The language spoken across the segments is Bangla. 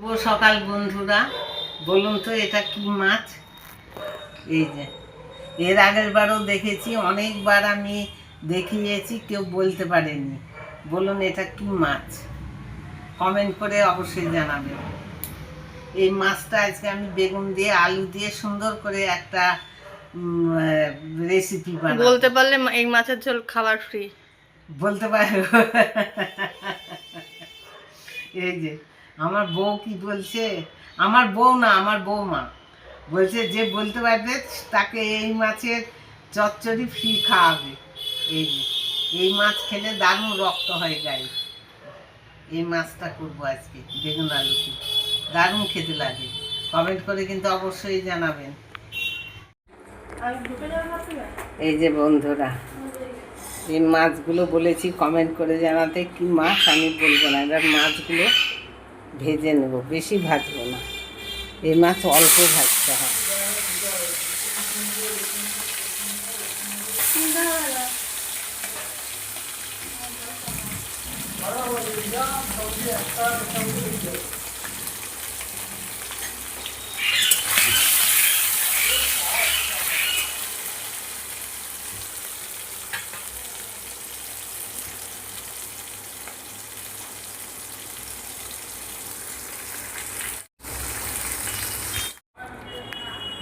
শুভ সকাল বন্ধুরা বলুন তো এটা কি মাছ? এই যে এর আগের বারও দেখেছি অনেকবার আমি দেখিয়েছি কেউ বলতে পারেনি। বলুন এটা কি মাছ? কমেন্ট করে অবশ্যই জানাবেন। এই মাছটা আজকে আমি বেগুন দিয়ে আলু দিয়ে সুন্দর করে একটা রেসিপি বানাবো। বলতে পারলে এই মাছের ঝোল খাবার ফ্রি বলতে পারো এই যে আমার বউ কি বলছে? আমার বউ না, আমার বৌমা বলছে, যে বলতে পারবে, তাকে এই মাছের চচ্চড়ি ফ্রি খাওয়াবে। এই এই মাছ খেলে দারুণ রক্ত হয় গায়ে। এই মাছটা করব আজকে, বেগুন আলুতে দারুণ খেতে লাগে। কমেন্ট করে কিন্তু অবশ্যই জানাবেন। এই যে বন্ধুরা, এই মাছগুলো বলেছি, কমেন্ট করে জানাতে কি মাছ আমি বলব না। এবার মাছগুলো ভেজে নেব বেশি ভাজবো না। এই মাছ অল্প ভাজতে হয়।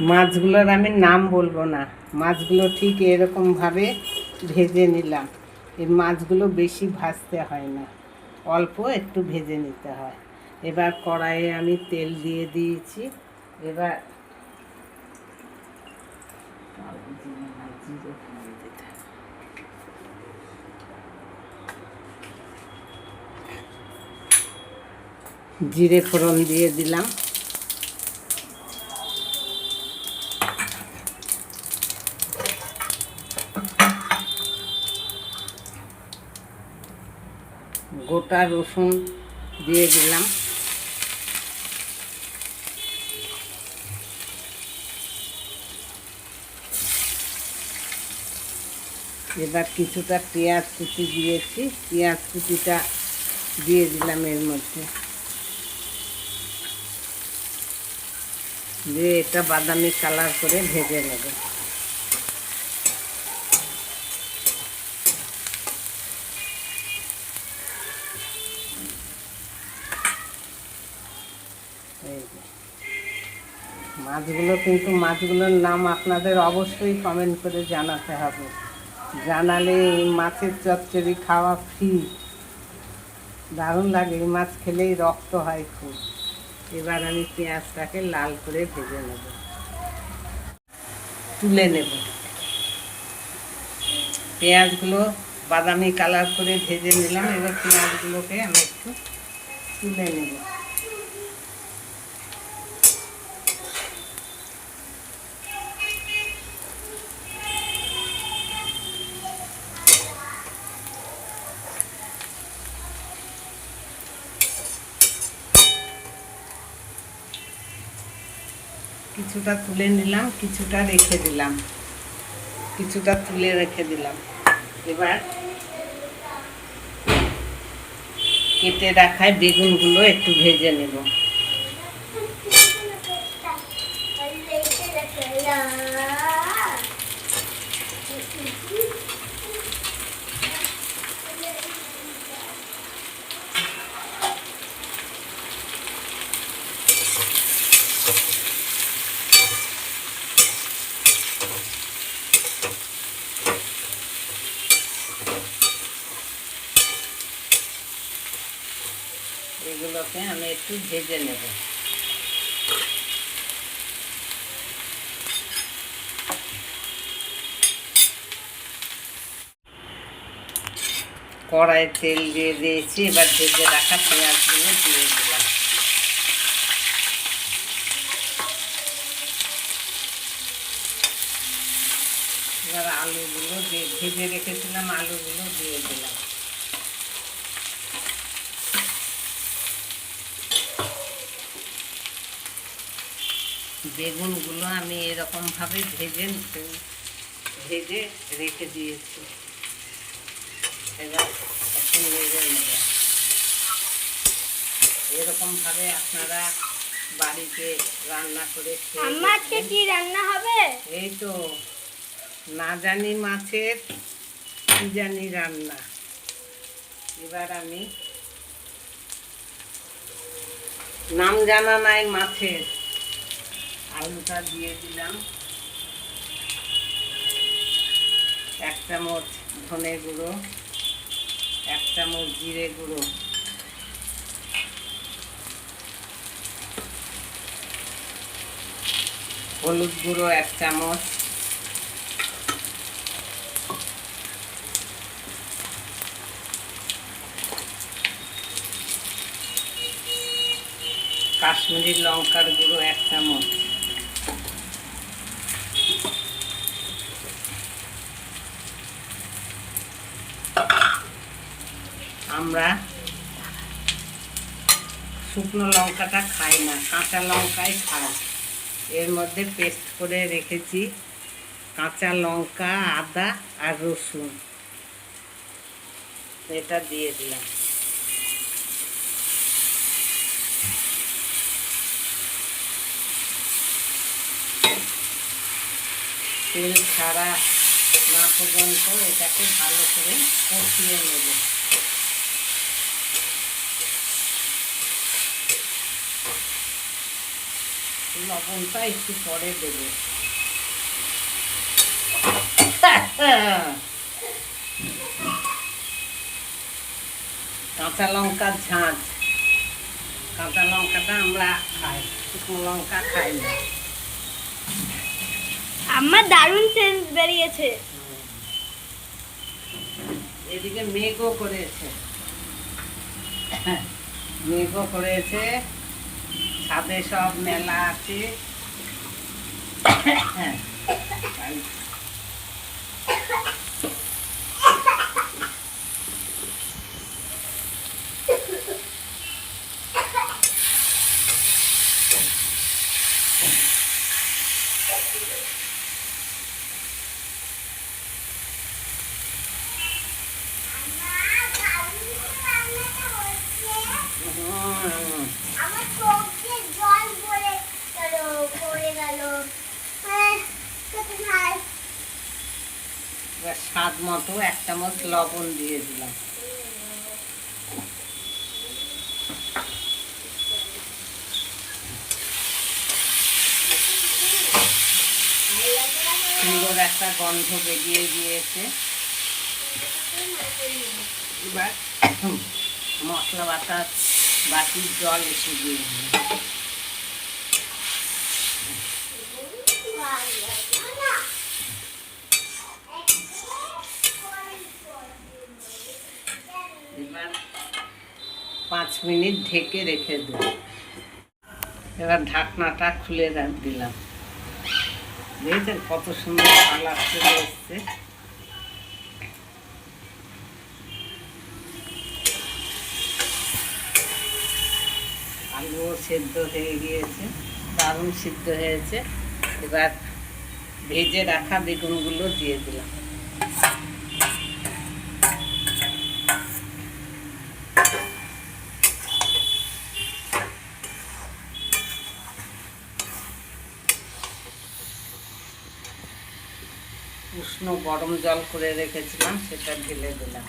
মাছগুলোর আমি নাম বলব না। মাছগুলো ঠিক এরকমভাবে ভেজে নিলাম। এই মাছগুলো বেশি ভাজতে হয় না। অল্প একটু ভেজে নিতে হয়। এবার কড়াইয়ে আমি তেল দিয়ে দিয়েছি। এবার জিরে ফোড়ন দিয়ে দিলাম। গোটা রসুন দিয়ে দিলাম। এবার কিছুটা পেঁয়াজ কুচি দিয়েছি। পেঁয়াজ কুচিটা দিয়ে দিলাম এর মধ্যে। দিয়ে এটা বাদামি কালার করে ভেজে নেবে। মাছগুলো কিন্তু মাছগুলোর নাম আপনাদের অবশ্যই কমেন্ট করে জানাতে হবে। জানালে এই মাছের চচ্চড়ি খাওয়া ফ্রি দারুণ লাগে, এই মাছ খেলেই রক্ত হয় খুব। এবার আমি পেঁয়াজটাকে লাল করে ভেজে নেব। তুলে নেব। পেঁয়াজগুলো বাদামি কালার করে ভেজে নিলাম। এবার পেঁয়াজগুলোকে আমি একটু তুলে নেব। কিছুটা তুলে নিলাম, কিছুটা রেখে দিলাম। কিছুটা তুলে রেখে দিলাম। এবার কেটে রাখায় বেগুনগুলো একটু ভেজে নেব এগুলোকে আমি একটু ভেজে নেব। কড়াই তেল দিয়ে দিয়েছি, এবার ভেজে রাখা পেঁয়াজগুলো দিয়ে দিলাম। এবার আলুগুলো দিয়ে, ভেজে রেখেছিলাম, আলুগুলো দিয়ে দিলাম। বেগুনগুলো আমি এরকমভাবে ভেজে ভেজে রেখে দিয়েছি। এবার একটু নেড়ে নেবে। এরকম আপনারা বাড়িতে রান্না করে আজকে কি রান্না হবে? এই তো না জানি মাছের কি জানি রান্না। এবার আমি নাম জানা নাই মাছের আলুটা দিয়ে দিলাম। এক চামচ ধনে গুঁড়ো, এক চামচ জিরে গুঁড়ো। হলুদ গুঁড়ো এক চামচ। কাশ্মীরি লঙ্কার গুঁড়ো এক চামচ। আমরা শুকনো লঙ্কাটা খাই না, কাঁচা লঙ্কাই খাই। এর মধ্যে পেস্ট করে রেখেছি কাঁচা লঙ্কা, আদা আর রসুন। এটা দিয়ে দিলাম। তেল ছাড়া না পর্যন্ত এটাকে ভালো করে কষিয়ে নেব। লবণটা একটু পরে দেবে। কাঁচা লঙ্কার ঝাঁঝ কাঁচা লঙ্কাটা আমরা খাই শুকনো লঙ্কা খাই না। আমার দারুণ সেন্স বেরিয়েছে। এদিকে মেঘও করেছে। মেঘও করেছে। ছাদে সব মেলা আছে। মতো এক চামচ লবণ দিয়ে দিলাম। সুন্দর একটা গন্ধ বেরিয়ে গিয়েছে। এবার মশলা বাটা বাটির জল এসে দিয়ে পাঁচ মিনিট ঢেকে রেখে দেব এবার ঢাকনাটা খুলে দিলাম। দেখেছেন কত সুন্দর কালার চলে এসছে। আলুও সেদ্ধ হয়ে গিয়েছে, দারুণ সিদ্ধ হয়েছে। এবার ভেজে রাখা বেগুনগুলো দিয়ে দিলাম। উষ্ণ গরম জল করে রেখেছিলাম, সেটা ঢেলে দিলাম।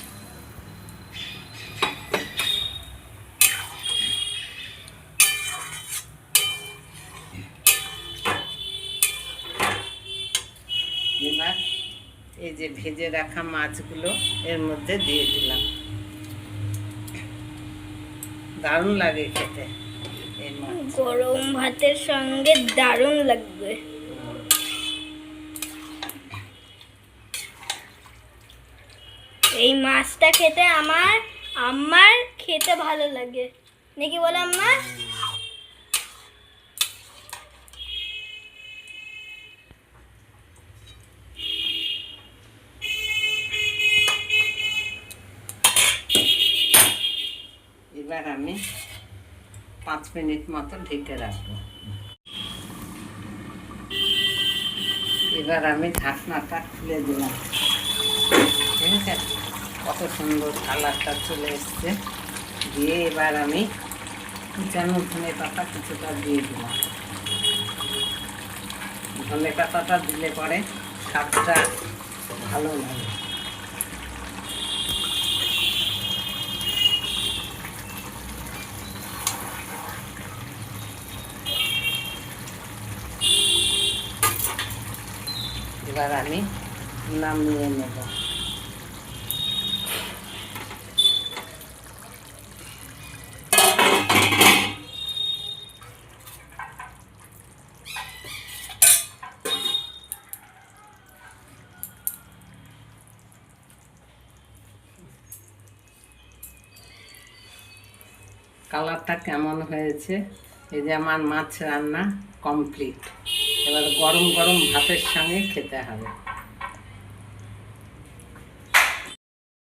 এই যে ভেজে রাখা মাছগুলো এর মধ্যে দিয়ে দিলাম। দারুণ লাগে খেতে। গরম ভাতের সঙ্গে দারুণ লাগবে। এই মাছটা খেতে আমার আমার খেতে ভালো লাগে। নাকি বলে আম্মা? এবার আমি পাঁচ মিনিট মতো ঢেকে রাখব। এবার আমি ঢাকনাটা খুলে দিলাম। ঠিক আছে? কত সুন্দর কালারটা চলে এসছে। দিয়ে এবার আমি কুচানো ধনে পাতা কিছুটা দিয়ে দিলাম। ধনে পাতাটা দিলে পরে স্বাদটা ভালো লাগে। এবার আমি নামিয়ে নেব। কালারটা কেমন হয়েছে? এই যে আমার মাছ রান্না কমপ্লিট এবার গরম গরম ভাতের সঙ্গে খেতে হবে।